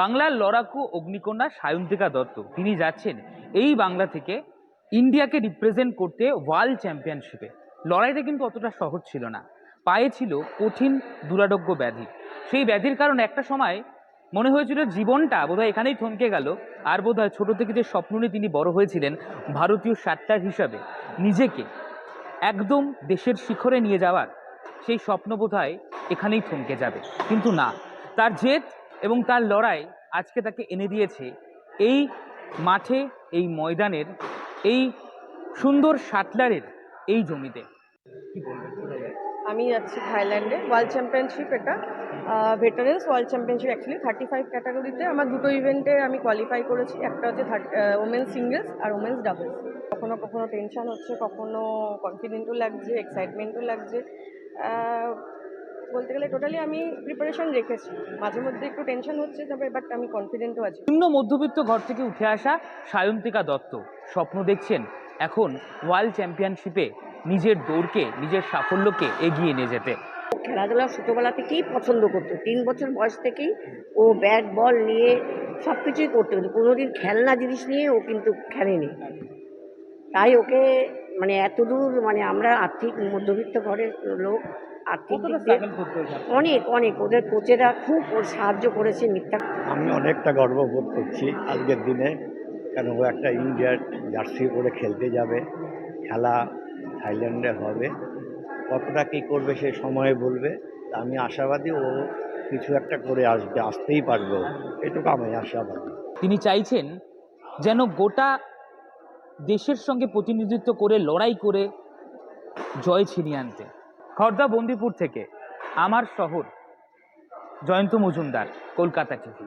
বাংলার লড়াকু অগ্নিকন্যা সায়ন্তিকা দত্ত, তিনি যাচ্ছেন এই বাংলা থেকে ইন্ডিয়াকে রিপ্রেজেন্ট করতে ওয়ার্ল্ড চ্যাম্পিয়নশিপে লড়াইটা কিন্তু অতটা সহজ ছিল না। পায়ে ছিল কঠিন দুরারোগ্য ব্যাধি। সেই ব্যাধির কারণে একটা সময় মনে হয়েছিল জীবনটা বোধহয় এখানেই থমকে গেল, আর বোধহয় ছোট থেকে যে স্বপ্ন নিয়ে তিনি বড় হয়েছিলেন ভারতীয় সাতটার হিসাবে নিজেকে। একদম দেশের শিখরে নিয়ে যাওয়ার সেই স্বপ্ন বোধহয় এখানেই থমকে যাবে। কিন্তু না, তার জেদ এবং তার লড়াই আজকে তাকে এনে দিয়েছে এই মাঠে, এই ময়দানের, এই সুন্দর শাটলারের এই জমিতে। কি আমি যাচ্ছি থাইল্যান্ডে, ওয়ার্ল্ড চ্যাম্পিয়নশিপ এটা। Veterans world championship actually thirty five ক্যাটাগরিতে আমার দুটো ইভেন্টে আমি কোয়ালিফাই করেছি। একটা হচ্ছে ওমেন্স সিঙ্গেলস আর ওমেন্স ডাবলস কখনো কখনো টেনশন হচ্ছে কখনো কনফিডেন্টও লাগছে এক্সাইটমেন্টও লাগছে। আহ, বলতে গেলে টোটালি আমি প্রিপারেশন রেখেছি। মাঝে মধ্যে একটু টেনশন হচ্ছে তবে বাট আমি কনফিডেন্টও আছি। নিম্ন মধ্যবিত্ত ঘর থেকে উঠে আসা সায়ন্তিকা দত্ত। স্বপ্ন দেখছেন এখন ওয়ার্ল্ড চ্যাম্পিয়নশিপে নিজের দৌড়কে নিজের সাফল্যকে এগিয়ে নিয়ে যেতে। খেলাধুলা ছোটোবেলা থেকেই পছন্দ করতো। তিন বছর বয়স থেকেই ও ব্যাট বল নিয়ে সব কিছুই করতে। হতো কোনোদিন খেলনা জিনিস নিয়ে ও কিন্তু খেলেনি। তাই ওকে মানে এতদূর মানে আমরা আর্থিক মধ্যবিত্ত ঘরের লোক আর্থিক দিক দিয়ে? অনেক অনেক। ওদের কোচেরা খুব ওর সাহায্য করেছে মিথ্যা আমি অনেকটা গর্ববোধ করছি আজকের দিনে কেন ও একটা ইন্ডিয়ার জার্সি করে খেলতে যাবে খেলা থাইল্যান্ডে হবে। কতটা কী করবে সে সময়ে বলবে তা আমি আশাবাদী ও কিছু একটা করে আসবে আসতেই পারবে। এটুকু আমি আশাবাদী। তিনি চাইছেন যেন গোটা দেশের সঙ্গে প্রতিনিধিত্ব করে, লড়াই করে জয় ছিনিয়ে আনতে। খর্দা বন্দিপুর থেকে আমার শহর, জয়ন্ত মজুমদার, কলকাতা টিভি।